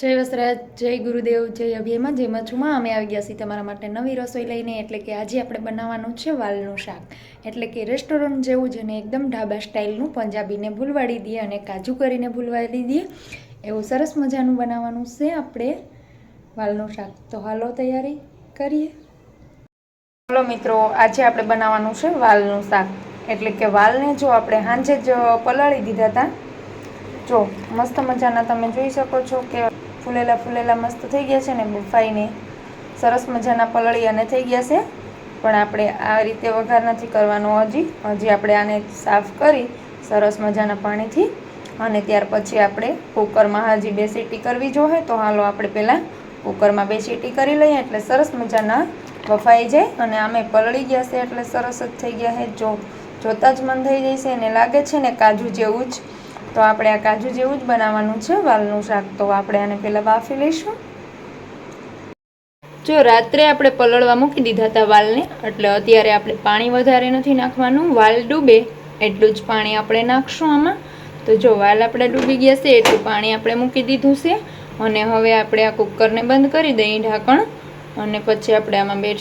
જય વસરાજ, જય ગુરુદેવ, જય અભિયમાં જય મચુમાં અમે આવી ગયા છીએ તમારા માટે નવી રસોઈ લઈને, એટલે કે આજે આપણે બનાવવાનું છે વાલનું શાક. એટલે કે રેસ્ટોરન્ટ જેવું જ અને એકદમ ઢાબા સ્ટાઇલનું પંજાબીને ભૂલવાડી દઈએ અને કાજુ કરીને ભૂલવાડી દઈએ. એવું સરસ મજાનું બનાવવાનું છે આપણે વાલનું શાક. તો હાલો, તૈયારી કરીએ. હાલો મિત્રો, આજે આપણે બનાવવાનું છે વાલનું શાક. એટલે કે વાલને જો આપણે સાંજે જ પલાળી દીધા હતા. જો, મસ્ત મજાના તમે જોઈ શકો છો કે ફૂલેલા ફૂલેલા મસ્ત થઈ ગયા છે ને બફાઈને. સરસ મજાના પલળી અને થઈ ગયા છે. પણ આપણે આ રીતે વઘાર નથી કરવાનો હજી. હજી આપણે આને સાફ કરી સરસ મજાના પાણીથી અને ત્યાર પછી આપણે કુકરમાં હજી બે સીટી કરવી જોઈએ તો હાલો આપણે પહેલાં કુકરમાં બે સીટી કરી લઈએ એટલે સરસ મજાના બફાઈ જાય અને આમે પલળી ગયા છે એટલે સરસ જ થઈ ગયા છે. જો જોતાં જ મન થઈ જાય છે અને લાગે છે ને કાજુ જેવું જ તો આપણે આ કાજુ જેવું જ બનાવવાનું છે, વાલનું શાક. તો આપણે આને પહેલાં બાફી લઈશું. જો રાત્રે આપણે પલળવા મૂકી દીધા હતા વાલને, એટલે અત્યારે આપણે પાણી વધારે નથી નાખવાનું. વાલ ડૂબે એટલું જ પાણી આપણે નાખશું આમાં. તો જો વાલ આપણે ડૂબી ગયા છે, એટલું પાણી આપણે મૂકી દીધું છે. અને હવે આપણે આ કુકરને બંધ કરી દઈએ ઢાંકણ. અને પછી આપણે આમાં બે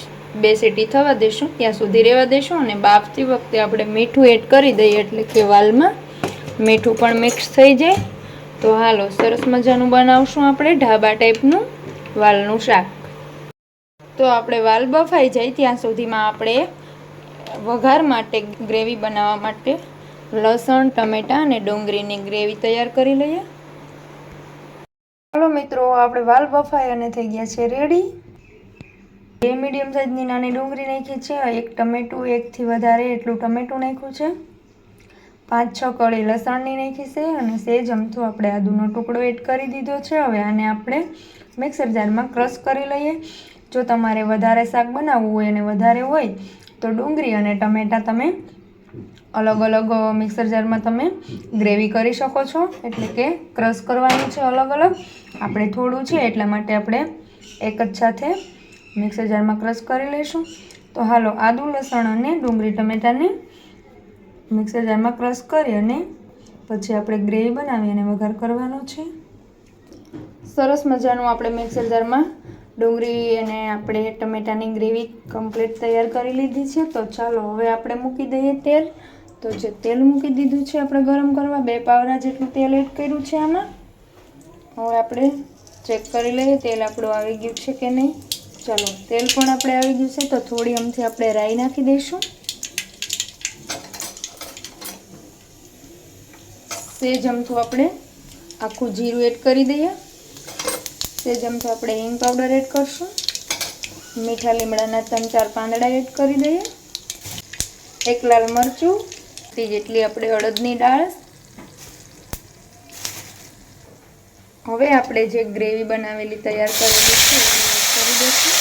બે સીટી થવા દઈશું ત્યાં સુધી રહેવા દઈશું અને બાફતી વખતે આપણે મીઠું એડ કરી દઈએ, એટલે કે વાલમાં. મીઠું પણ મિક્સ થઈ જાય. તો હાલો, સરસ મજાનું બનાવશું આપણે ઢાબા ટાઈપનું વાલનું શાક. તો આપણે વાલ બફાઈ જાય ત્યાં સુધીમાં આપણે વઘાર માટે ગ્રેવી બનાવવા માટે લસણ, ટમેટાં અને ડુંગળીની ગ્રેવી તૈયાર કરી લઈએ. ચાલો મિત્રો, આપણે વાલ બફાઈ અને થઈ ગયા છે રેડી બે મીડિયમ સાઇઝની નાની ડુંગળી નાખી છે, એક ટમેટું, એકથી વધારે એટલું ટમેટું નાખ્યું છે. પાંચ છ કળી લસણની નાખી છે અને સેજ અમથું આપણે આદુનો ટુકડો એડ કરી દીધો છે. હવે આને આપણે મિક્સર જારમાં ક્રશ કરી લઈએ. જો તમારે વધારે શાક બનાવવું હોય અને વધારે હોય તો ડુંગળી અને ટમેટાં તમે અલગ અલગ મિક્સર જારમાં તમે ગ્રેવી કરી શકો છો. એટલે કે ક્રશ કરવાનું છે અલગ અલગ આપણે થોડું છે એટલા માટે આપણે એક જ સાથે મિક્સર જારમાં ક્રશ કરી લઈશું. તો હાલો આદુ, લસણ અને ડુંગળી, ટમેટાને મિક્સર જારમાં ક્રશ કરી અને પછી આપણે ગ્રેવી બનાવી અને વઘાર કરવાનો છે. સરસ મજાનું આપણે મિક્સર જારમાં ડુંગળી અને આપણે ટમેટાની ગ્રેવી કમ્પ્લીટ તૈયાર કરી લીધી છે. તો ચાલો હવે આપણે મૂકી દઈએ તેલ. તો જે તેલ મૂકી દીધું છે આપણે ગરમ કરવા, બે પાવડા જેટલું તેલ એડ કર્યું છે આમાં. હવે આપણે ચેક કરી લઈએ, તેલ આપણું આવી ગયું છે કે નહીં. ચાલો, તેલ પણ આપણે આવી ગયું છે, તો થોડી અમથી આપણે રાઈ નાખી દઈશું. સેજ અમથું આપણે આખું જીરું એડ કરી દઈએ. સેજ અમથું આપણે હિંગ પાવડર એડ કરશું. મીઠા લીમડાના ત્રણ ચાર પાંદડા એડ કરી દઈએ. એક લાલ મરચું તે જેટલી આપણે અડદની દાળ. હવે આપણે જે ગ્રેવી બનાવેલી તૈયાર કરેલી છે કરી દઈશું.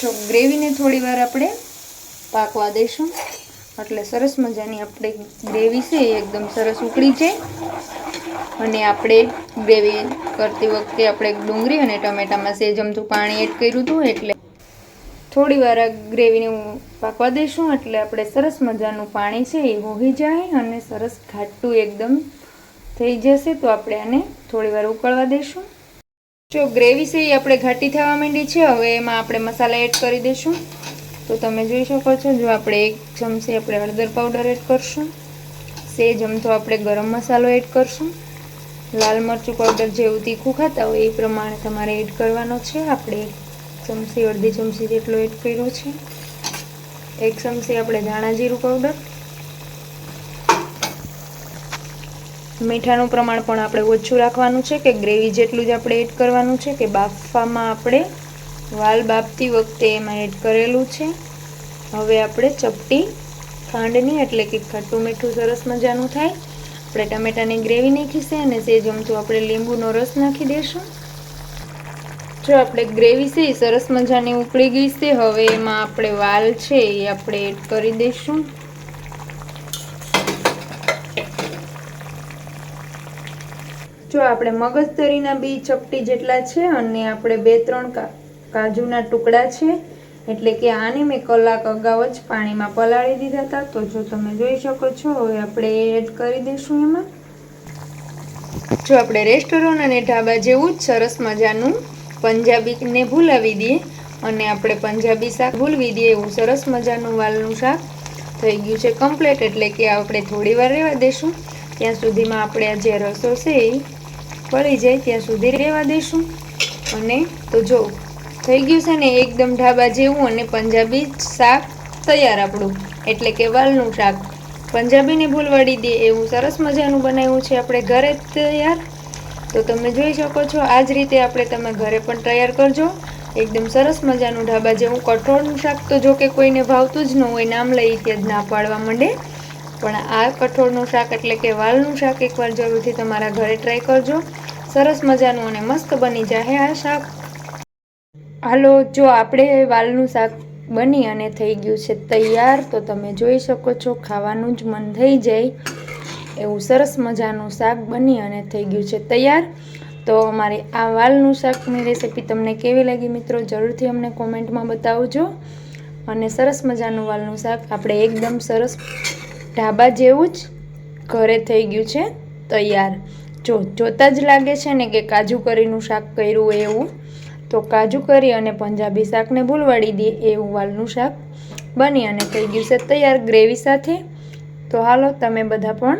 જો ગ્રેવીને થોડી વાર આપણે પાકવા દઈશું. એટલે સરસ મજાની આપણે ગ્રેવી છે એ એકદમ સરસ ઉકળી જાય અને આપણે ગ્રેવી કરતી વખતે આપણે ડુંગળી અને ટમેટામાં સેજમતું પાણી એડ કર્યું હતું એટલે થોડી વાર ગ્રેવીને પાકવા દઈશું એટલે આપણે સરસ મજાનું પાણી છે એ હોહી જાય અને સરસ ઘાટું એકદમ થઈ જશે તો આપણે આને થોડી વાર ઉકળવા દઈશું. જો ગ્રેવી છે એ આપણે ઘાટી થવા માંડી છે, હવે એમાં આપણે મસાલા એડ કરી દઈશું. તો તમે જોઈ શકો છો, જો આપણે એક ચમચી આપણે હળદર પાવડર એડ કરશું, સેજ અમથો આપણે ગરમ મસાલો એડ કરશું. લાલ મરચું પાવડર જેવું તીખું ખાતા હોય એ પ્રમાણે તમારે એડ કરવાનો છે. આપણે એક ચમચી, અડધી ચમચી જેટલો એડ કર્યો છે. એક ચમચી આપણે ધાણા જીરું પાવડર મીઠાનું પ્રમાણ પણ આપણે ઓછું રાખવાનું છે કે ગ્રેવી જેટલું જ આપણે એડ કરવાનું છે કે બાફવામાં આપણે વાલ બાફતી વખતે એમાં એડ કરેલું છે. હવે આપણે ચપટી ખાંડની, એટલે કે ખાટું મીઠું સરસ મજાનું થાય. આપણે ટમેટાની ગ્રેવી નાખી અને તે જમતું આપણે લીંબુનો રસ નાખી દઈશું જો આપણે ગ્રેવી છે એ સરસ મજાની ઉકળી ગઈ છે, હવે એમાં આપણે વાલ છે એ આપણે એડ કરી દઈશું. જો આપણે મગજતરીના બી ચપટી જેટલા છે, અને આપણે બે ત્રણ કા કાજુના ટુકડા છે, એટલે કે આને મેં કલાક અગાઉ જ પાણીમાં પલાળી દીધા હતા. તો જો તમે જોઈ શકો છો, હવે આપણે એડ કરી દઈશું એમાં. જો આપણે રેસ્ટોરન્ટ અને ઢાબા જેવું જ સરસ મજાનું પંજાબીને ભૂલાવી દઈએ, અને આપણે પંજાબી શાક ભૂલવી દઈએ એવું સરસ મજાનું વાલનું શાક થઈ ગયું છે કમ્પ્લેટ એટલે કે આપણે થોડી વાર રહેવા દઈશું. ત્યાં સુધીમાં આપણે આ જે રસો છે એ પડી જાય, ત્યાં સુધી રહેવા દઈશું. અને તો જો થઈ ગયું છે ને એકદમ ઢાબા જેવું અને પંજાબી શાક તૈયાર આપણું. એટલે કે વાલનું શાક. પંજાબીને ભૂલવાડી દે એવું સરસ મજાનું બનાવ્યું છે આપણે ઘરે તૈયાર. તો તમે જોઈ શકો છો આ જ રીતે આપણે તમે ઘરે પણ તૈયાર કરજો. એકદમ સરસ મજાનું ઢાબા જેવું કઠોળનું શાક તો જો કે કોઈને ભાવતું જ ન હોય, નામ લઈ ત્યાં જ ના પાડવા માંડે. પણ આ કઠોળનું શાક એટલે કે વાલનું શાક એકવાર જરૂરથી તમારા ઘરે ટ્રાય કરજો. સરસ મજાનું અને મસ્ત બની જાય આ શાક. હાલો, જો આપણે વાલનું શાક બની અને થઈ ગયું છે તૈયાર, તો તમે જોઈ શકો છો ખાવાનું જ મન થઈ જાય એવું સરસ મજાનું શાક બની અને થઈ ગયું છે તૈયાર. તો અમારી આ વાલનું શાકની રેસીપી તમને કેવી લાગી મિત્રો, જરૂરથી અમને કોમેન્ટમાં બતાવજો. અને સરસ મજાનું વાલનું શાક આપણે એકદમ સરસ ઢાબા જેવું જ ઘરે થઈ ગયું છે તૈયાર. જો જોતાં જ લાગે છે ને કે કાજુ કરીનું શાક કર્યું એવું. તો કાજુ કરી અને પંજાબી શાકને ભૂલવાડી દે એવું વાલનું શાક બની અને થઈ છે તૈયાર ગ્રેવી સાથે. તો હાલો તમે બધા પણ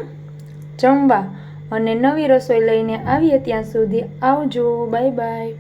જમવા અને નવી રસોઈ લઈને આવીએ ત્યાં સુધી આવજો. Bye bye.